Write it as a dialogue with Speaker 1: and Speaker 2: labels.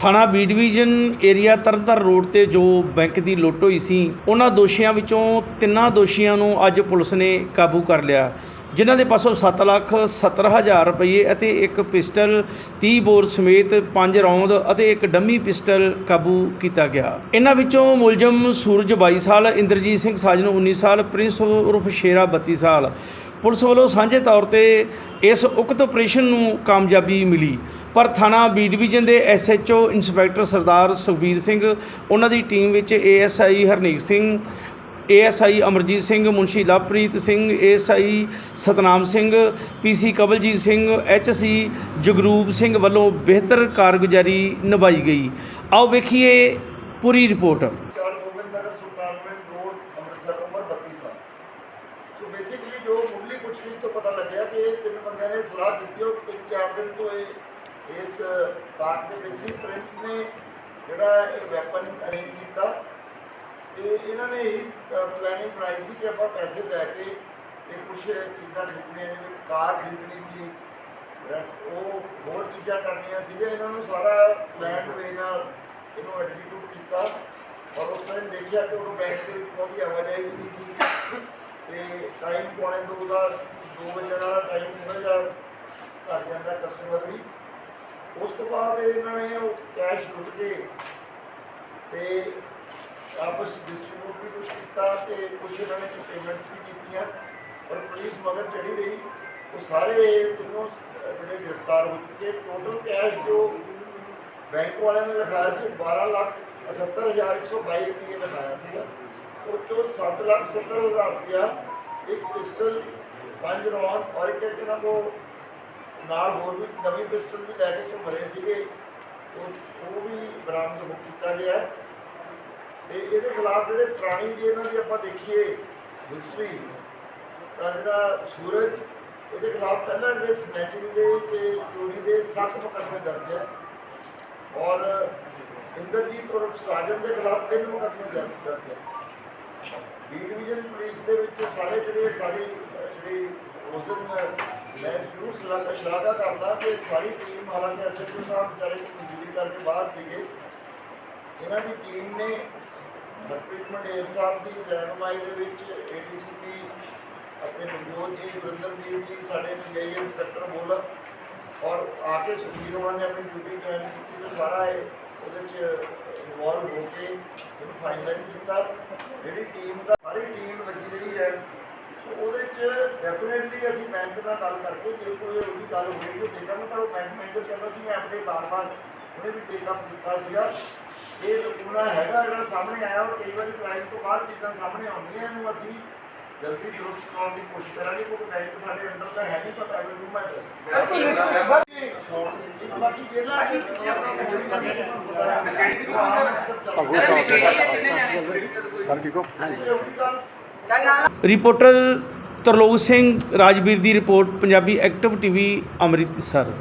Speaker 1: ਥਾਣਾ B division area Tarn Taran road ਤੇ ਜੋ ਬੈਂਕ ਦੀ ਲੁੱਟ ਹੋਈ ਸੀ, ਉਹਨਾਂ ਦੋਸ਼ੀਆਂ ਵਿੱਚੋਂ ਤਿੰਨਾਂ ਦੋਸ਼ੀਆਂ ਨੂੰ ਅੱਜ ਪੁਲਿਸ ਨੇ ਕਾਬੂ ਕਰ ਲਿਆ। ਜਿਨ੍ਹਾਂ ਦੇ ਪਾਸੋਂ 7 ਲੱਖ 70 ਹਜ਼ਾਰ ਰੁਪਏ ਅਤੇ ਇੱਕ ਪਿਸਟਲ 30 ਬੋਰ ਸਮੇਤ 5 ਰੌਂਦ ਅਤੇ ਇੱਕ ਡੰਮੀ ਪਿਸਟਲ ਕਾਬੂ ਕੀਤਾ ਗਿਆ। ਇਹਨਾਂ ਵਿੱਚੋਂ ਮੁਲਜ਼ਮ ਸੂਰਜ 22 ਸਾਲ, ਇੰਦਰਜੀਤ ਸਿੰਘ ਸਾਜਨ 19 ਸਾਲ, ਪ੍ਰਿੰਸ ਉਰਫ ਸ਼ੇਰਾ 32 ਸਾਲ। ਪੁਲਿਸ ਵੱਲੋਂ ਸਾਂਝੇ ਤੌਰ ਤੇ ਇਸ ਉਕਤ ਆਪਰੇਸ਼ਨ ਨੂੰ ਕਾਮਯਾਬੀ ਮਿਲੀ। ਪਰ ਥਾਣਾ ਬੀ ਡਿਵੀਜ਼ਨ ਦੇ ਐਸਐਚਓ ਇੰਸਪੈਕਟਰ ਸਰਦਾਰ ਸੁਖਬੀਰ ਸਿੰਘ, ਉਹਨਾਂ ਦੀ ਟੀਮ ਵਿੱਚ ਏਐਸਆਈ ਹਰਨੀਕ ਸਿੰਘ, ਏਐਸਆਈ ਅਮਰਜੀਤ ਸਿੰਘ, ਮੁਨਸ਼ੀ Lovepreet Singh, ASI Satnam Singh, PC Kabaljeet Singh, HC Jagroop Singh ਵੱਲੋਂ ਬਿਹਤਰ ਕਾਰਗੁਜ਼ਾਰੀ ਨਿਭਾਈ ਗਈ। ਆਓ ਵੇਖੀਏ ਪੂਰੀ ਰਿਪੋਰਟ।
Speaker 2: ਬੇਸਿਕਲੀ ਜੋ ਮੁੱਢਲੀ ਪੁੱਛਗਿੱਛ ਤੋਂ ਪਤਾ ਲੱਗਿਆ ਕਿ ਤਿੰਨ ਬੰਦਿਆਂ ਨੇ ਸਲਾਹ ਦਿੱਤੀ ਉਹ ਚਾਰ ਦਿਨ ਤੋਂ ਇਹ ਇਸ ਪਾਰਕ ਦੇ ਵਿੱਚ ਸੀ ਪ੍ਰਿੰਸ ਨੇ ਜਿਹੜਾ ਇਹ ਵੈਪਨ ਅਰੇਂਜ ਕੀਤਾ। ਤੇ ਇਹਨਾਂ ਨੇ ਹੀ ਪਲੈਨਿੰਗ ਬਣਾਈ ਸੀ ਕਿ ਆਪਾਂ ਪੈਸੇ ਲੈ ਕੇ ਤੇ ਕੁਝ ਚੀਜ਼ਾਂ ਖਰੀਦਣੀਆਂ, ਜਿਵੇਂ ਕਾਰ ਖਰੀਦਣੀ ਸੀ ਉਹ ਹੋਰ ਚੀਜ਼ਾਂ ਕਰਨੀਆਂ ਸੀਗੀਆਂ। ਇਹਨਾਂ ਨੂੰ ਸਾਰਾ ਪਲਾਨ ਵੇ ਨਾਲ ਇਹਨੂੰ ਐਗਜ਼ੀਕਿਊਟ ਕੀਤਾ। ਔਰ ਉਸ ਟਾਈਮ ਦੇਖਿਆ ਕਿ ਉਦੋਂ ਬੈਂਕ ਦੇ ਵਿੱਚ ਬਹੁਤੀ ਆਵਾਜਾਈ ਵੀ ਨਹੀਂ ਸੀ। ਤੇ ਟਾਈਮ ਪੌਣੇ ਦੋ ਦਾ 2 ਵਜੇ ਵਾਲਾ ਟਾਈਮ ਥੋੜ੍ਹਾ ਜਿਹਾ ਘੱਟ ਜਾਂਦਾ ਕਸਟਮਰ ਵੀ। ਉਸ ਤੋਂ ਬਾਅਦ ਇਹਨਾਂ ਨੇ ਉਹ ਕੈਸ਼ ਲੁੱਟ ਕੇ ਤੇ ਆਪਸ ਡਿਸਟ੍ਰੀਬਿਊਟ ਵੀ ਕੁਛ ਕੀਤਾ ਤੇ ਕੁਛ ਇਹਨਾਂ ਨੇ ਪੇਮੈਂਟਸ ਵੀ ਕੀਤੀਆਂ। ਔਰ ਪੁਲਿਸ ਮਗਰ ਚੜੀ ਰਹੀ। ਉਹ ਸਾਰੇ ਤਿੰਨੋਂ ਜਿਹੜੇ ਗ੍ਰਿਫਤਾਰ ਹੋ ਚੁੱਕੇ ਟੋਟਲ ਕੈਸ਼ ਜੋ ਬੈਂਕ ਵਾਲਿਆਂ ਨੇ ਲਿਖਾਇਆ ਸੀ 12 ਲੱਖ 78122 ਰੁਪਏ ਲਿਖਾਇਆ ਸੀਗਾ। ਉਹ ਚੋਂ 7 ਲੱਖ 70 ਹਜ਼ਾਰ ਰੁਪਇਆ ਇੱਕ ਪਿਸਟਲ, ਪੰਜ ਰੌਂਦ ਔਰ ਇੱਕ ਇੱਕ ਇਹਨਾਂ ਕੋ ਨਾਲ ਹੋਰ ਵੀ ਨਵੀਂ ਪਿਸਟਲ ਵੀ ਲੈ ਕੇ ਜੋ ਮਰੇ ਸੀਗੇ। ਉਹ ਉਹ ਵੀ ਬਰਾਮਦ ਕੀਤਾ ਗਿਆ। ਹੈ। ਤੇ ਇਹਦੇ ਖਿਲਾਫ ਜਿਹੜੇ ਪੁਰਾਣੀ ਜੇ ਇਹਨਾਂ ਦੀ ਆਪਾਂ ਦੇਖੀਏ ਹਿਸਟਰੀ ਤਾਂ ਜਿਹੜਾ ਸੂਰਜ, ਇਹਦੇ ਖਿਲਾਫ ਪਹਿਲਾਂ ਜਿਹੜੇ ਸਨੈਚਿੰਗ ਦੇ ਤੇ ਚੋਰੀ ਦੇ ਸੱਤ ਮੁਕੱਦਮੇ ਦਰਜ ਹੈ। ਔਰ ਇੰਦਰਜੀਤ ਔਰ ਸਾਜਨ ਦੇ ਖਿਲਾਫ ਤਿੰਨ ਮੁਕੱਦਮੇ ਦਰਜ ਦਰਜ ਹੈ। ਬੀ ਡਿਵੀਜ਼ਨ ਪੁਲਿਸ ਦੇ ਵਿੱਚ ਸਾਰੇ ਜਿਹੜੇ ਸਾਰੀ ਜਿਹੜੀ ਉਸ ਦਿਨ ਮੈਂ ਜ਼ਰੂਰ ਸ਼ਲਾਘਾ ਸ਼ਲਾਘਾ ਕਰਦਾ ਕਿ ਸਾਰੀ ਟੀਮ ਹਾਲਾਂਕਿ ਐਸਐਚਓ ਸਾਹਿਬ ਵਿਚਾਰੇ ਮਜ਼ਦੂਰੀ ਕਰਕੇ ਬਾਹਰ ਸੀਗੇ। ਇਹਨਾਂ ਦੀ ਟੀਮ ਨੇ ਹਰਪ੍ਰੀਤ ਮੰਡੇਰ ਸਾਹਿਬ ਦੀ ਰਹਿਨੁਮਾਈ ਦੇ ਵਿੱਚ ਏਡੀਸੀਪੀ ਆਪਣੇ ਮਨਜੋਤ ਜੀ, ਗੁਰਿੰਦਰਜੀਤ ਜੀ, ਸਾਡੇ ਸੀਆਈਏ ਇੰਸਪੈਕਟਰ ਮੋਲਕ ਔਰ ਆ ਕੇ ਸੁਖੀਰ ਉਹਨਾਂ ਨੇ ਆਪਣੀ ਡਿਊਟੀ ਜੁਆਇਨ ਕੀਤੀ ਤੇ ਸਾਰਾ ਇਹ ਉਹਦੇ ਚ ਇਨਵੋਲਵ ਹੋ ਕੇ ਇਹਨੂੰ ਫਾਈਨਲਾਈਜ਼ ਕੀਤਾ। ਜਿਹੜੀ ਟੀਮ ਦਾ ਸਾਰੀ ਟੀਮ ਲੱਗੀ ਜਿਹੜੀ ਹੈ ਉਹਦੇ ਚ ਡੈਫੀਨਿਟਲੀ ਅਸੀਂ ਬੈਂਕ ਨਾਲ ਗੱਲ ਕਰਕੇ ਜੇ ਕੋਈ ਉਹਦੀ ਗੱਲ ਹੋਈ ਤਾਂ ਦੇਖਾਂਗੇ ਪਰ ਉਹ ਬੈਂਕ ਮੈਨੇਜਰ ਕਹਿੰਦਾ ਸੀ ਮੈਂ ਆਪਣੇ ਬਾਰ-ਬਾਰ ਉਹਨੇ ਵੀ ਟੇਕ ਅਪ ਕੀਤਾ ਸੀਗਾ। ਇਹ ਲਕੂਨਾ ਹੈਗਾ ਜਿਹੜਾ ਸਾਹਮਣੇ ਆਇਆ ਔਰ ਕਈ ਵਾਰੀ ਕਲਾਇੰਟ ਤੋਂ ਬਾਅਦ ਚੀਜ਼ਾਂ ਸਾਹਮਣੇ ਆਉਂਦੀਆਂ ਇਹਨੂੰ ਅਸੀਂ ਜਲਦੀ ਦਰੁਸਤ ਕਰਾਉਣ ਦੀ ਕੋਸ਼ਿਸ਼ ਕਰਾਂਗੇ ਕਿਉਂਕਿ ਬੈਂਕ ਸਾਡੇ ਅੰਡਰ ਤਾਂ ਹੈ ਨਹੀਂ ਪਰ ਡੂ ਮਾਈ ਬੈਸਟ ਬਾਕੀ ਜਿਹੜਾ ਕਿ ਆਪਾਂ ਹੋਈ ਜਾਂਦੀ ਹੈ ਤੁਹਾਨੂੰ ਪਤਾ ਹੈ।
Speaker 3: ਸਰ ਠੀਕ ਹੋ
Speaker 1: ਰਿਪੋਰਟਰ ਤਰਲੋਕ ਸਿੰਘ ਰਾਜਵੀਰ ਦੀ report Punjabi active TV Amritsar.